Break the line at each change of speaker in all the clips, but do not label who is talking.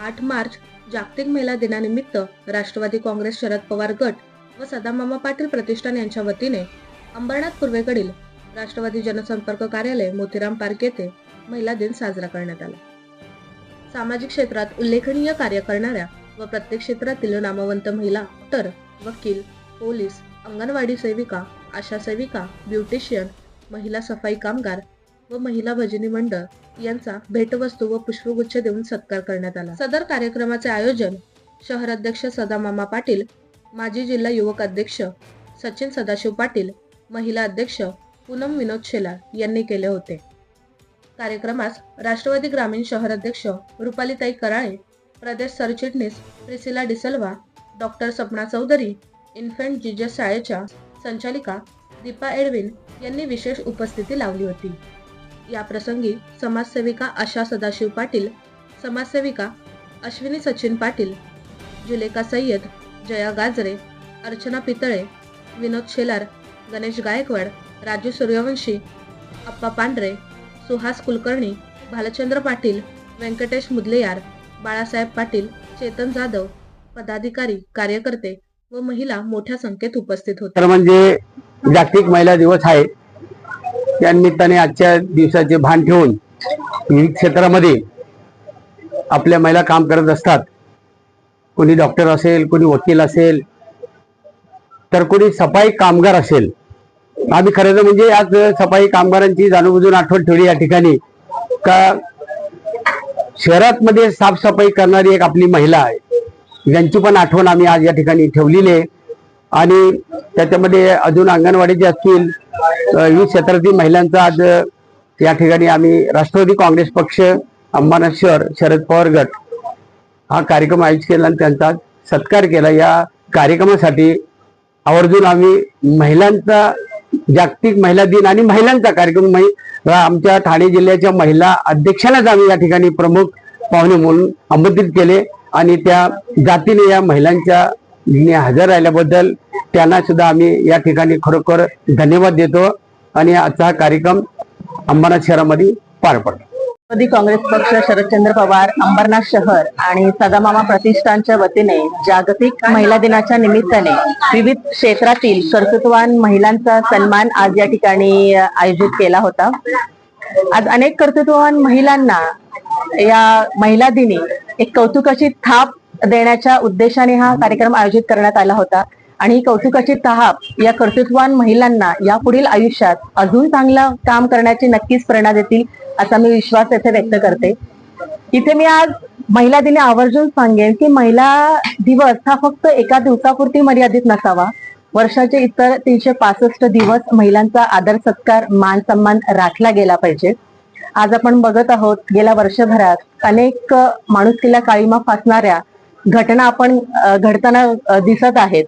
आठ मार्च जागतिक महिला दिनानिमित्त राष्ट्रवादी काँग्रेस शरद पवार गट व सदामामा पाटील प्रतिष्ठान यांच्या वतीने अंबरनाथ पूर्वेकडील राष्ट्रवादी जनसंपर्क कार्यालय मोतीराम पार्क येथे महिला दिन साजरा करण्यात आला. सामाजिक क्षेत्रात उल्लेखनीय कार्य करणाऱ्या व प्रत्येक क्षेत्रातील नामवंत महिला तर वकील पोलीस अंगणवाडी सेविका आशा सेविका ब्युटिशियन महिला सफाई कामगार व महिला भजनी मंडळ यांचा भेटवस्तू व पुष्पगुच्छ देऊन सत्कार करण्यात आला. सदर कार्यक्रमाचे आयोजन शहर अध्यक्ष सदामामा पाटील माजी जिल्हा युवक अध्यक्ष सचिन सदाशिव पाटील महिला अध्यक्ष पूनम विनोद शेलार यांनी केले होते. कार्यक्रमास राष्ट्रवादी ग्रामीण शहर अध्यक्ष रुपालीताई कराळे प्रदेश सरचिटणीस Priscilla D'Silva doctor Sapna Chaudhary Infant Jesus शाळेच्या संचालिका दीपा एडविन यांनी विशेष उपस्थिती लावली होती. या प्रसंगी समाजसेविका आशा सदाशिव पाटील समाजसेविका अश्विनी सचिन पाटील जुलेका सय्यद जया गाजरे अर्चना पितळे विनोद शेलार गणेश गायकवाड राजू सूर्यवंशी अप्पा पांढरे सुहास कुलकर्णी भालचंद्र पाटील व्यंकटेश मुदलेयार बाळासाहेब पाटील चेतन जाधव पदाधिकारी कार्यकर्ते व महिला मोठ्या संख्येत उपस्थित होते.
तर म्हणजे जागतिक महिला दिवस आहे. त्या निमित्ताने आजच्या दिवसाचे भान ठेवून विविध क्षेत्रामध्ये आपल्या महिला काम करत असतात. कोणी डॉक्टर असेल कोणी वकील असेल तर कोणी सफाई कामगार असेल. आम्ही खरं तर म्हणजे आज सफाई कामगारांची जाणूनबुजून आठवण ठेवली या ठिकाणी. का शहरात मध्ये साफसफाई करणारी एक आपली महिला आहे. ज्यांची पण आठवण आम्ही आज या ठिकाणी ठेवलेली आहे. आणि त्याच्यामध्ये अजून अंगणवाडीचे असतील वीस क्षेत्रातील महिलांचा आज या ठिकाणी आम्ही राष्ट्रवादी काँग्रेस पक्ष अंबरनाथ शहर शरद पवार गट हा कार्यक्रम आयोजित केला आणि त्यांचा सत्कार केला. या कार्यक्रमासाठी आवर्जून आम्ही महिलांचा जागतिक महिला दिन आणि महिलांचा कार्यक्रम आमच्या ठाणे जिल्ह्याच्या महिला अध्यक्षांनाच आम्ही या ठिकाणी प्रमुख पाहुणे म्हणून आमंत्रित केले आणि त्या जातीने या महिलांच्या हजर राहिल्याबद्दल त्यांना सुद्धा आम्ही या ठिकाणी खरोखर धन्यवाद देतो आणि आजचा हा कार्यक्रम अंबरनाथ शहरामध्ये पार पडतो.
राष्ट्रवादी काँग्रेस पक्ष शरदचंद्र पवार अंबरनाथ शहर आणि सदामामा प्रतिष्ठानच्या वतीने जागतिक महिला दिनाच्या निमित्ताने विविध क्षेत्रातील कर्तृत्वान महिलांचा सन्मान आज या ठिकाणी आयोजित केला होता. आज अनेक कर्तृत्ववान महिलांना या महिला दिनी एक कौतुकाची थाप देण्याच्या उद्देशाने हा कार्यक्रम आयोजित करण्यात आला होता. आणि ही कौतुकाची तहाप या कर्तृत्ववान महिलांना यापुढील आयुष्यात अजून चांगलं काम करण्याची नक्कीच प्रेरणा देतील असा मी विश्वास येथे व्यक्त करते. इथे मी आज महिला दिनी आवर्जून सांगेन की महिला दिवस हा फक्त एका दिवसापुरती मर्यादित नसावा. वर्षाचे इतर तीनशे पासष्ट दिवस महिलांचा आदर सत्कार मान सन्मान राखला गेला पाहिजे. आज आपण बघत आहोत गेल्या वर्षभरात अनेक माणुसकीला काळीमा फासणाऱ्या घटना आपण घडताना दिसत आहेत.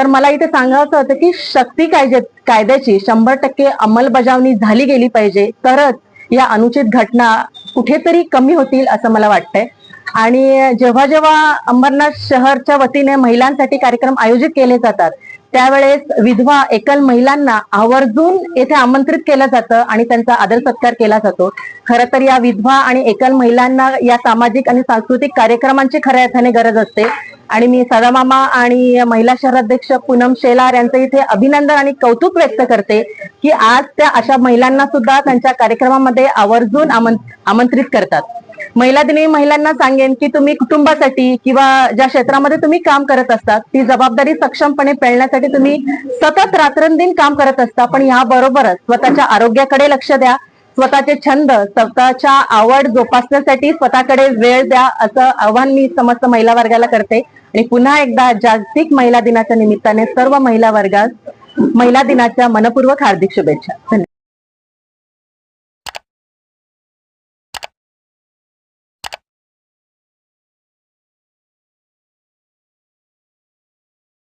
तर मला इथे सांगायचं होतं की शक्ती कायदे कायद्याची शंभर टक्के अंमलबजावणी झाली गेली पाहिजे. तरच या अनुचित घटना कुठेतरी कमी होतील असं मला वाटतंय. आणि जेव्हा जेव्हा अंबरनाथ शहरच्या वतीने महिलांसाठी कार्यक्रम आयोजित केले जातात त्यावेळेस विधवा एकल महिलांना आवर्जून येथे आमंत्रित केलं जातं आणि त्यांचा आदर सत्कार केला जातो. खरं तर या विधवा आणि एकल महिलांना या सामाजिक आणि सांस्कृतिक कार्यक्रमांची खऱ्या अर्थाने गरज असते. आणि मी सदामामा आणि महिला शहराध्यक्ष पूनम शेलार यांचं इथे अभिनंदन आणि कौतुक व्यक्त करते की आज त्या अशा महिलांना सुद्धा त्यांच्या कार्यक्रमामध्ये आवर्जून आमंत्रित करतात. महिला दिनी महिलांना सांगेन की तुम्ही कुटुंबासाठी किंवा ज्या क्षेत्रामध्ये तुम्ही काम करत असतात ती जबाबदारी सक्षमपणे पेळण्यासाठी तुम्ही सतत रात्रंदिन काम करत असता. पण याबरोबरच स्वतःच्या आरोग्याकडे लक्ष द्या स्वतःचे छंद स्वतःच्या आवड जोपासण्यासाठी स्वतःकडे वेळ द्या असं आव्हान मी समस्त महिला वर्गाला करते. आणि पुन्हा एकदा जागतिक महिला दिनाच्या निमित्ताने सर्व महिला वर्गास महिला दिनाच्या मनपूर्वक हार्दिक शुभेच्छा. धन्यवाद.